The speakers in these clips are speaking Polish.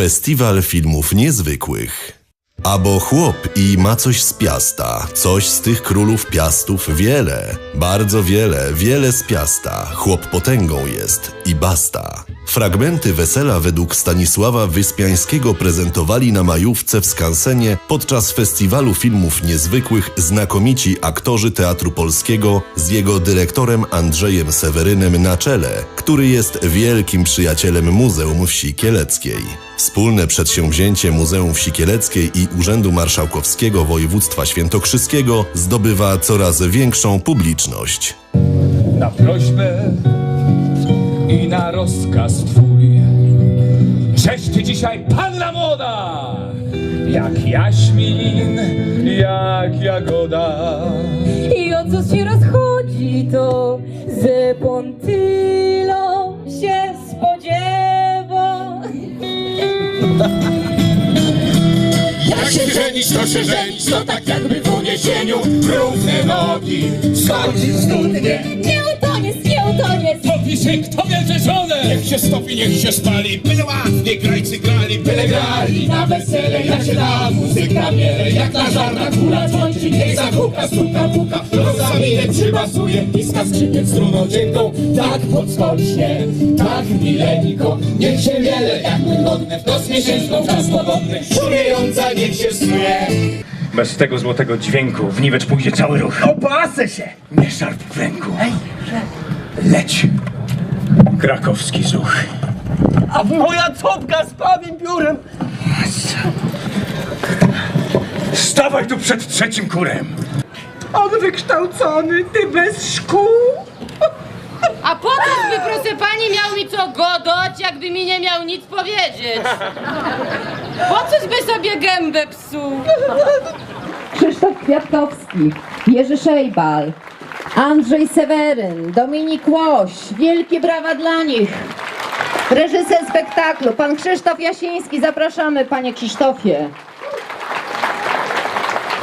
Festiwal Filmów Niezwykłych. Abo chłop i ma coś z Piasta, coś z tych królów Piastów wiele, bardzo wiele, wiele z Piasta, chłop potęgą jest i basta. Fragmenty wesela według Stanisława Wyspiańskiego prezentowali na majówce w Skansenie podczas Festiwalu Filmów Niezwykłych znakomici aktorzy Teatru Polskiego z jego dyrektorem Andrzejem Sewerynem na czele, który jest wielkim przyjacielem Muzeum Wsi Kieleckiej. Wspólne przedsięwzięcie Muzeum Wsi Kieleckiej i Urzędu Marszałkowskiego Województwa Świętokrzyskiego zdobywa coraz większą publiczność. na prośbę i na rozkaz twój. Cześć ty dzisiaj panna młoda, jak jaśmin, jak jagoda. I o co się rozchodzi, to ze Pontylą się spodziewa. Jak się żenić, to się żenić, to tak jakby w uniesieniu Równe nogi, schodzić studnie się kto bierze żonę, Niech się stopi, niech się spali, byle ładnie grajcy grali, byle grali. Na wesele, jak się da, muzyka miele Jak na żarna kula dzwonci, niech zahuka, stuka, puka. Rozawinę przybasuje, piska skrzypiec struną dzięką Tak podskocznie, tak mileńko Niech się wiele, jak wygodne w noc miesięczną Czas powodny, szumiejąca, niech się snuje Bez tego złotego dźwięku w niwecz pójdzie cały ruch. Opasę się! Nie szarp w ręku. Leć. Krakowski zuch. A moja copka z pawim piórem! Stawaj tu przed trzecim kurem. On wykształcony, ty bez szkół! A po co by, proszę pani, miał mi co godać, jakby mi nie miał nic powiedzieć? Po coś by sobie gębę psuł? Krzysztof Kwiatkowski, Jerzy Szejbal, Andrzej Seweryn, Dominik Łoś. Wielkie brawa dla nich. Reżyser spektaklu, pan Krzysztof Jasiński. Zapraszamy, panie Krzysztofie.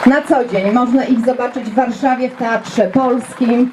Na co dzień można ich zobaczyć w Warszawie w Teatrze Polskim.